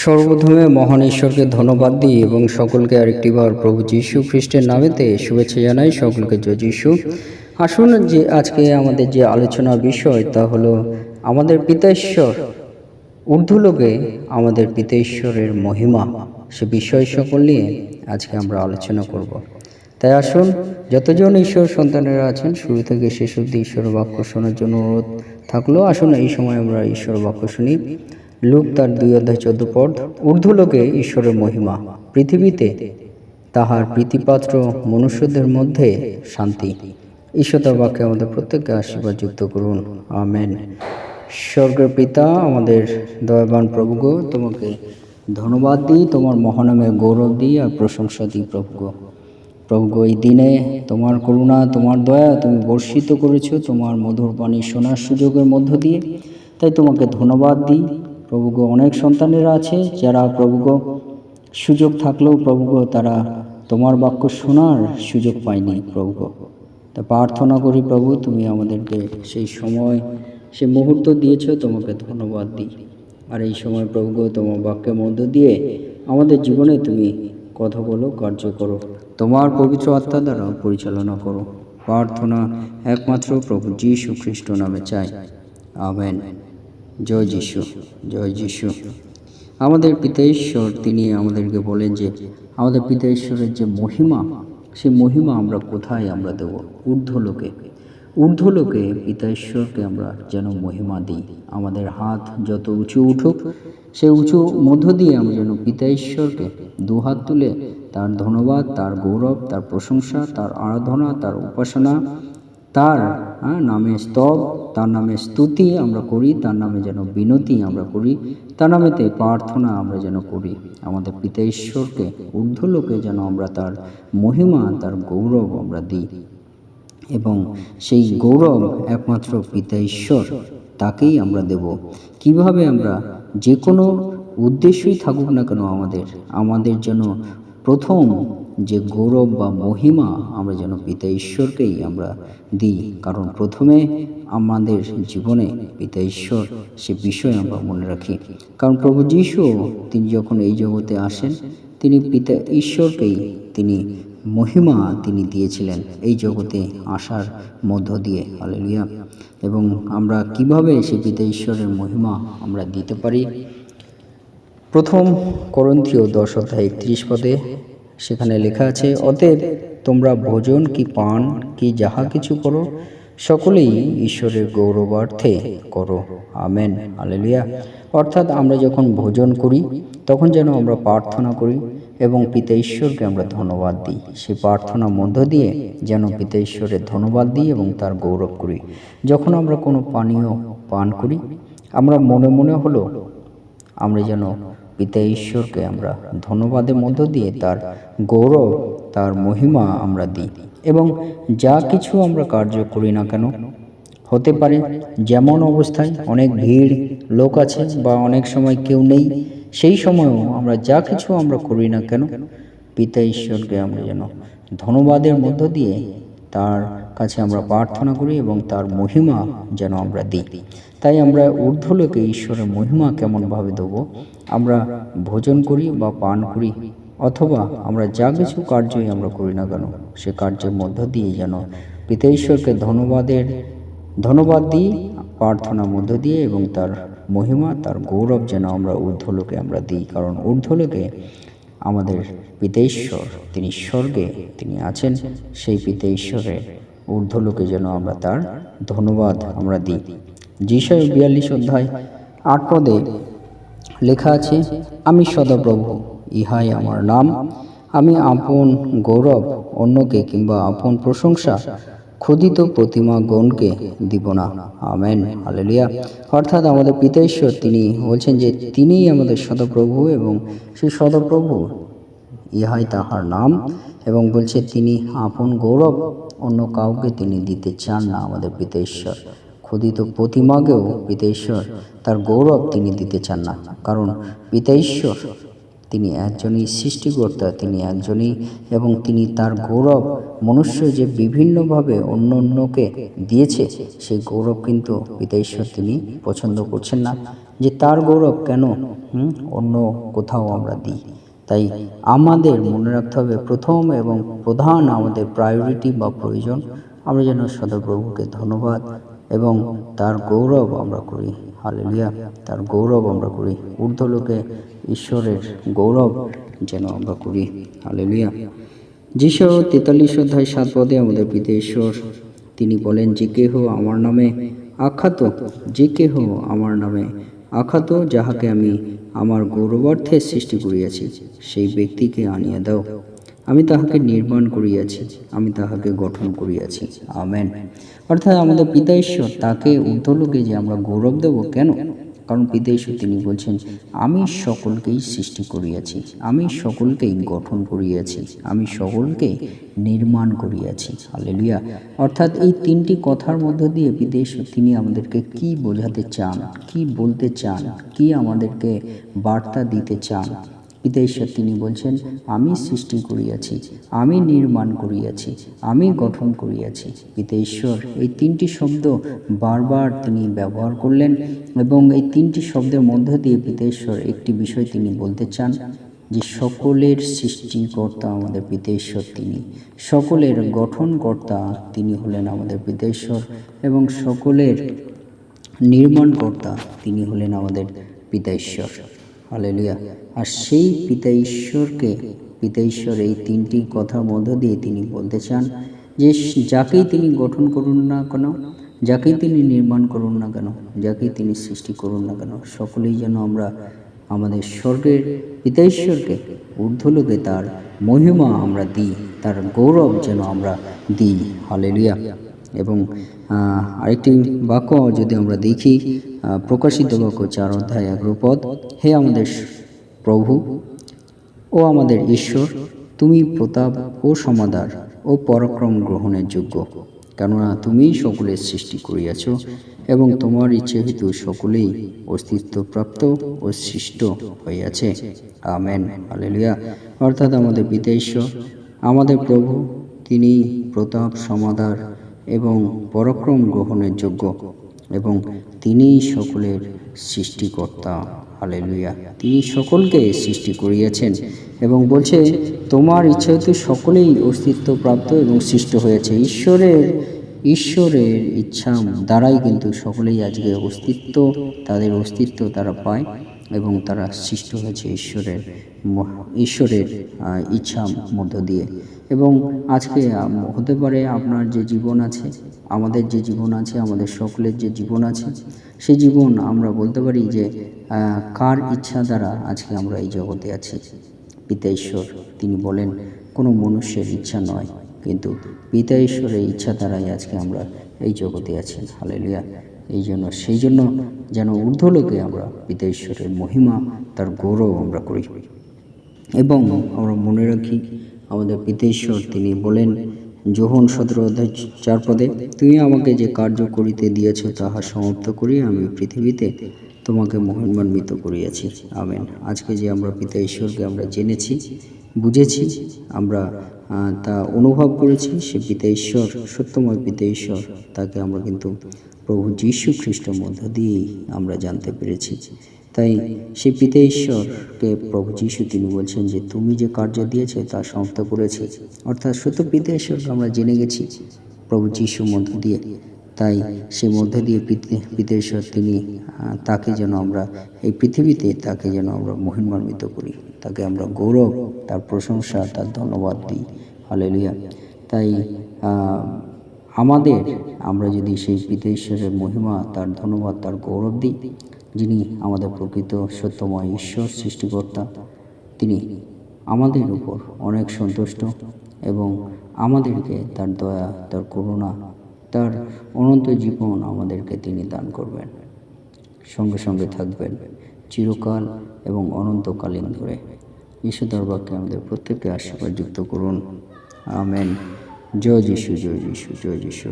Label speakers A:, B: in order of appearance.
A: সর্বপ্রথমে মহান ঈশ্বরকে ধন্যবাদ দিই এবং সকলকে আরেকটিবার প্রভু যীশু খ্রিস্টের নামেতে শুভেচ্ছা জানাই। সকলকে জয় যীশু। আসুন যে আজকে আমাদের যে আলোচনা বিষয় তা হলো আমাদের পিতা ঈশ্বর। ঊর্ধ্বলোকে আমাদের পিতা ঈশ্বরের মহিমা। সে বিষয় সকল নিয়ে আজকে আমরা আলোচনা করব। তাই আসুন, যতজন ঈশ্বর সন্তানেরা আছেন, শুরু থেকে শেষ অব্দি ঈশ্বর বাক্য শোনার জন্য অনুরোধ থাকলেও আসুন, এই সময় আমরা ঈশ্বর বাক্য শুনি। লুক তার দুই অধ্যায় চোদ্দ পদ ঊর্ধ্বলোকে ঈশ্বরের মহিমা, পৃথিবীতে তাহার প্রীতিপাত্র মনুষ্যদের মধ্যে শান্তি। ঈশ্বর বাক্যে আমাদের প্রত্যেককে আশীর্বাদ যুক্ত করুন। আমেন। স্বর্গের পিতা, আমাদের দয়াবান প্রভুগ, তোমাকে ধন্যবাদ দিই। তোমার মহানামে গৌরব দিই আর প্রশংসা দিই প্রভুগ। প্রভুগ, এই দিনে তোমার করুণা, তোমার দয়া তুমি বর্ষিত করেছ। তোমার মধুর বাণী শোনার সুযোগের মধ্য দিয়ে তাই তোমাকে ধন্যবাদ দিই। প্রভু গো অনেক সন্তানেরা আছে, যারা প্রভু গো সুযোগ থাকলেও প্রভু গো তারা তোমার বাক্য শোনার সুযোগ পায়নি প্রভু তা প্রার্থনা করি প্রভু, তুমি আমাদেরকে সেই সময় সে মুহূর্ত দিয়েছ, তোমাকে ধন্যবাদ দিই। আর এই সময় প্রভু গো তোমার বাক্যের মধ্য দিয়ে আমাদের জীবনে তুমি কথা বলো, কার্য করো, তোমার পবিত্র আত্মা দ্বারা পরিচালনা করো। প্রার্থনা একমাত্র প্রভু যীশু খ্রিস্ট নামে চাই। আমেন। জয় যিশু জয় যিশু। আমাদের পিতা ঈশ্বর, তিনি আমাদেরকে বলেন যে, আমাদের পিতা ঈশ্বরের যে মহিমা, সেই মহিমা আমরা কোথায় আমরা দেব? ঊর্ধ্বলোকে। ঊর্ধ্বলোকে পিতা ঈশ্বরকে আমরা যেন মহিমা দিই। আমাদের হাত যত উঁচু উঠুক সে উঁচু মধ্য দিয়ে আমরা যেন পিতা ঈশ্বরকে দুহাত তুলে তার ধন্যবাদ, তার গৌরব, তার প্রশংসা, তার আরাধনা, তার উপাসনা তার হ্যাঁ, নামে স্তব তার নামে স্তুতি আমরা করি তার নামে যেন বিনতি আমরা করি তার নামেতে প্রার্থনা আমরা যেন করি। আমাদের পিতা ঈশ্বরকে ঊর্ধ্বলোকে যেন আমরা তার মহিমা তার গৌরব আমরা দিই। এবং সেই গৌরব একমাত্র পিতা ঈশ্বর তাকেই আমরা দেব। কীভাবে আমরা যে কোনো উদ্দেশ্যই থাকুক না কেন আমাদের আমাদের যেন প্রথম যে গৌরব বা মহিমা আমরা যেন পিতা ঈশ্বরকেই আমরা দিই। কারণ প্রথমে আমাদের জীবনে পিতা ঈশ্বর সে বিষয় আমরা মনে রাখি। কারণ প্রভু যীশু, তিনি যখন এই জগতে আসেন, তিনি পিতা ঈশ্বরকেই তিনি মহিমা তিনি দিয়েছিলেন এই জগতে আসার মধ্য দিয়ে। হালেলুয়া। এবং আমরা কীভাবে সে পিতা ঈশ্বরের মহিমা আমরা দিতে পারি? প্রথম করন্থীয় দশ অধ্যায় একত্রিশ পদে সেখানে লেখা আছে, অতএব তোমরা ভোজন কি পান, কি যাহা কিছু করো, সকলেই ঈশ্বরের গৌরবার্থে করো। আমেন আলেলিয়া অর্থাৎ আমরা যখন ভোজন করি, তখন যেন আমরা প্রার্থনা করি এবং পিতা ঈশ্বরকে আমরা ধন্যবাদ দিই। সেই প্রার্থনার মধ্য দিয়ে যেন পিতা ঈশ্বরের ধন্যবাদ দিই এবং তার গৌরব করি। যখন আমরা কোনো পানীয় পান করি, আমরা মনে মনে হলো, আমরা যেন পিতা ঈশ্বরকে আমরা ধন্যবাদের মধ্য দিয়ে তার গৌরব, তার মহিমা আমরা দিই এবং যা কিছু আমরা কার্য করি না কেন, হতে পারে যেমন অবস্থায় অনেক ভিড়, লোক আছে বা অনেক সময় কেউ নেই, সেই সময়ও আমরা যা কিছু আমরা করি না কেন, পিতা ঈশ্বরকে আমরা যেন ধন্যবাদের মধ্য দিয়ে তার কাছে আমরা প্রার্থনা করি এবং তার মহিমা যেন আমরা দিই। তাই আমরা ঊর্ধ্বলোকে ঈশ্বরের মহিমা কেমনভাবে দেবো? আমরা ভোজন করি বা পান করি, অথবা আমরা যা কিছু কার্যই আমরা করি না কেন, সে কার্যের মধ্য দিয়ে যেন পিতা ঈশ্বরকে ধন্যবাদের, ধন্যবাদ দিই, প্রার্থনার মধ্য দিয়ে এবং তার মহিমা, তার গৌরব যেন আমরা ঊর্ধ্বলোকে আমরা দিই। কারণ ঊর্ধ্বলোকে আমাদের পিতা ঈশ্বর, তিনি স্বর্গে তিনি আছেন, সেই পিতা ঈশ্বরের ঊর্ধ্বলোকে যেন আমরা তার ধন্যবাদ আমরা দিই। যিশয় বিয়াল্লিশ অধ্যায় আট পদে লেখা আছে, আমি সদাপ্রভু, ইহাই আমার নাম। আমি আপন গৌরব অন্যকে কিংবা আপন প্রশংসা ক্ষুদিত প্রতিমা গণকে দিব না। Amen, hallelujah. অর্থাৎ আমাদের পিতা ঈশ্বর তিনি বলছেন যে তিনিই আমাদের সদপ্রভু এবং সেই সদপ্রভু ইহাই তাহার নাম এবং বলছে, তিনি আপন গৌরব, অন্য কাউকে তিনি দিতে চান না, আমাদের পিতা ঈশ্বর খোদিত প্রতিমাকেও পিতা ঈশ্বর তার গৌরব তিনি দিতে চান না। কারণ পিতা ঈশ্বর তিনি একজনই সৃষ্টিকর্তা, তিনি একজনই, এবং তিনি তার গৌরব মনুষ্য যে বিভিন্নভাবে অন্য অন্যকে দিয়েছে, সেই গৌরব কিন্তু পিতা ঈশ্বর তিনি পছন্দ করছেন না। যে তার গৌরব কেন অন্য কোথাও আমরা দিই? তাই আমাদের মনে রাখতে হবে প্রথম এবং প্রধান আমাদের প্রায়োরিটি বা প্রয়োজন। আমরা যেন সদাপ্রভুকে ধন্যবাদ এবং তার গৌরব আমরা করি। হালেলুয়া তার গৌরব আমরা করি। ঊর্ধ্বলোকে ঈশ্বরের গৌরব যেন আমরা করি। হালেলুয়া যিশু তেতাল্লিশ অধ্যায় সাত পদে আমাদের পিতা ঈশ্বর, তিনি বলেন, যে কেহ আমার নামে আখ্যাত, যে কেহ আমার নামে আখ্যাত যাহাকে আমি আমার গৌরবার্থে সৃষ্টি করিয়াছি, সেই ব্যক্তিকে আনিয়া দাও। আমি তাহাকে নির্মাণ করিয়াছি, আমি তাহাকে গঠন করিয়াছি। আমেন। অর্থাৎ আমাদের পিতা ঈশ্বর তাকে ঊর্ধ্বলোকে যে আমরা গৌরব দেব কেন? কারণ বিদেশে তিনি বলছেন, আমি সকলকেই সৃষ্টি করিয়াছি, আমি সকলকেই গঠন করিয়াছি, আমি সকলকে নির্মাণ করিয়াছি। হালেলুয়া। অর্থাৎ এই তিনটি কথার মধ্য দিয়ে বিদেশ তিনি আমাদেরকে কি বোঝাতে চান, কি বলতে চান, কি আমাদেরকে বার্তা দিতে চান পিতা তিনি বলছেন, আমি সৃষ্টি করিয়াছি, আমি নির্মাণ করিয়াছি, আমি গঠন করিয়াছি। পিতা এই তিনটি শব্দ বারবার তিনি ব্যবহার করলেন এবং এই তিনটি শব্দের মধ্য দিয়ে পিতা ঈশ্বর একটি বিষয় তিনি বলতে চান, যে সকলের সৃষ্টিকর্তা আমাদের পিতা ঈশ্বর তিনি। সকলের গঠনকর্তা তিনি হলেন আমাদের পিতা ঈশ্বর এবং সকলের নির্মাণকর্তা তিনি হলেন আমাদের পিতা ঈশ্বর হালেলুয়া। আর সেই পিতা ঈশ্বরকে, পিতা ঈশ্বর এই তিনটি কথার মধ্য দিয়ে তিনি বলতে চান যে, যাকেই তিনি গঠন করুন না কেন, যাকেই তিনি নির্মাণ করুন না কেন, যাকেই তিনি সৃষ্টি করুন না কেন, সকলেই যেন আমরা আমাদের স্বর্গের পিতা ঈশ্বরকে ঊর্ধ্বলোকে তার মহিমা আমরা দিই, তার গৌরব যেন আমরা দিই। হালেলুয়া। এবং আরেকটি বাক্য যদি আমরা দেখি প্রকাশিত বাক্য চার অধ্যায় পদ হে আমাদের প্রভু, ও আমাদের ঈশ্বর, তুমি প্রতাপ ও সমাদার ও পরাক্রম গ্রহণের যোগ্য, কেননা তুমিই সকলের সৃষ্টি করিয়াছ এবং তোমার ইচ্ছে হেতু সকলেই অস্তিত্বপ্রাপ্ত ও সৃষ্ট হইয়াছে। আমেন। হালেলুয়া। অর্থাৎ আমাদের পিতা ঈশ্বর, আমাদের প্রভু, তিনি প্রতাপ, সমাদার এবং পরাক্রম গ্রহণের যোগ্য এবং তিনিই সকলের সৃষ্টিকর্তা। হালেলুয়া। তিনি সকলকে সৃষ্টি করিয়াছেন এবং বলছে, তোমার ইচ্ছা হতে সকলেই অস্তিত্বপ্রাপ্ত এবং সৃষ্ট হয়েছে। ঈশ্বরের ঈশ্বরের ইচ্ছা দ্বারাই কিন্তু সকলেই আজকে অস্তিত্ব, তাদের অস্তিত্ব তারা পায় এবং তারা সৃষ্ট হয়েছে ঈশ্বরের ঈশ্বরের ইচ্ছা মধ্য দিয়ে। এবং আজকে হতে পারে আপনার যে জীবন আছে, আমাদের যে জীবন আছে, আমাদের সকলের যে জীবন আছে, সেই জীবন আমরা বলতে পারি যে কার ইচ্ছা দ্বারা আজকে আমরা এই জগতে আছি? পিতা ঈশ্বর, তিনি বলেন, কোনো মনুষ্যের ইচ্ছা নয়, কিন্তু পিতা ঈশ্বরের ইচ্ছা দ্বারাই আজকে আমরা এই জগতে আছি। হালেলুয়া। এই জন্য, সেই জন্য যেন ঊর্ধ্বলোকে আমরা পিতা ঈশ্বরের মহিমা, তার গৌরব আমরা করি। এবং আমরা মনে রাখি আমাদের পিতেশ্বর তিনি বলেন যোহন সতেরো অধ্যায় চার পদে তুমি আমাকে যে কার্য করিতে দিয়েছ তাহা সমাপ্ত করি আমি পৃথিবীতে তোমাকে মহিমান্বিত করিয়াছি। আমেন। আজকে যে আমরা পিতা ঈশ্বরকে আমরা জেনেছি, বুঝেছি, আমরা তা অনুভব করেছি, সে পিতা ঈশ্বর, সত্যময় পিতা ঈশ্বর, তাকে আমরা কিন্তু প্রভু যীশু খ্রিস্টের মধ্য দিয়েই আমরা জানতে পেরেছি। তাই সেই পিতা ঈশ্বরকে প্রভু যীশু তিনি বলছেন যে তুমি যে কার্য দিয়েছে তা সমাপ্ত করেছে। অর্থাৎ সত্য পিতা ঈশ্বরকে আমরা জেনে গেছি, প্রভু যীশুর মধ্য দিয়ে। তাই সে মধ্য দিয়ে পিতে- পিতা ঈশ্বর তিনি তাকে যেন আমরা এই পৃথিবীতে তাকে যেন আমরা মহিমান্বিত করি, তাকে আমরা গৌরব, তার প্রশংসা, তার ধন্যবাদ দিই। হালেলুয়া। তাই আমাদের আমরা যদি সেই পিতা ঈশ্বরের মহিমা, তার ধন্যবাদ, তার গৌরব দিই যিনি আমাদের প্রকৃত সত্যময় ঈশ্বর সৃষ্টিকর্তা, তিনি আমাদের উপর অনেক সন্তুষ্ট এবং আমাদেরকে তার দয়া, তার করুণা, তার অনন্ত জীবন আমাদেরকে তিনি দান করবেন। সঙ্গে সঙ্গে থাকবেন চিরকাল এবং অনন্তকালীন ধরে। ঈশ্বর দরবারকে আমাদের প্রত্যেককে আশীর্বাদ যুক্ত করুন। আমেন। জয় যিশু জয় যিশু জয় যিশু।